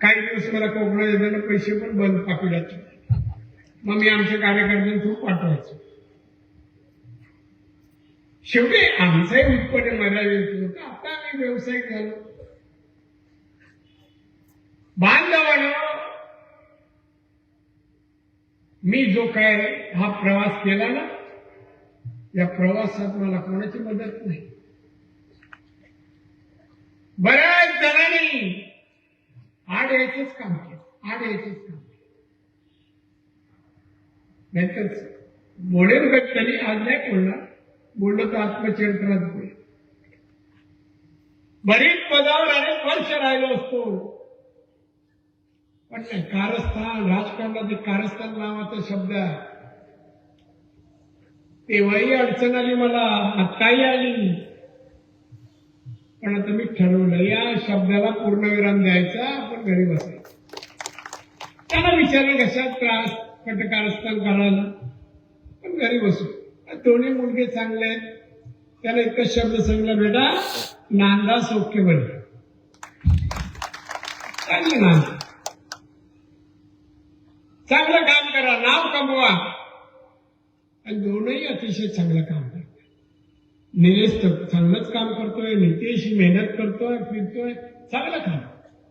काही दिवस मला कोकणा येताना पैसे पण बंद पाकिटाचे. मग मी आमच्या कार्यकर्त्यांना पाठवायचो. शेवटी आमचंही उत्पन्न मर्यादित होतं. आता आम्ही व्यावसायिक झालो. बांधवानं मी जो काय हा प्रवास केला ना या प्रवासात मला कोणाची मदत नाही. आड यायचंच काम केलं आड यायचंच काम केलं नाहीतर बोलेल तरी आज नाही बोलला. बोललं तर आत्मचरित्रात बोल बरीच पदावर अनेक वर्ष राहिलो असतो. पण नाही कारस्थान राजकारणात एक कारस्थान नावाचा शब्द आहे. तेव्हाही अडचण आली मला आत्ताही आली. पण आता मी ठरवलं या शब्दाला पूर्णविराम द्यायचा आपण घरी बसायचं त्याला विचारलं कशात त्रास कटकारस्थान करायला. पण घरी बसू. दोन्ही मुलगे चांगले आहेत. त्याला एकच शब्द सांगला बेटा नांदा सौख्य बन. चांगली नांदा. चांगलं काम करा नाव कमवा. आणि दोनही अतिशय चांगलं काम करा. निलेश तर चांगलंच काम करतोय नितेश मेहनत करतोय फिरतोय चांगलं काम.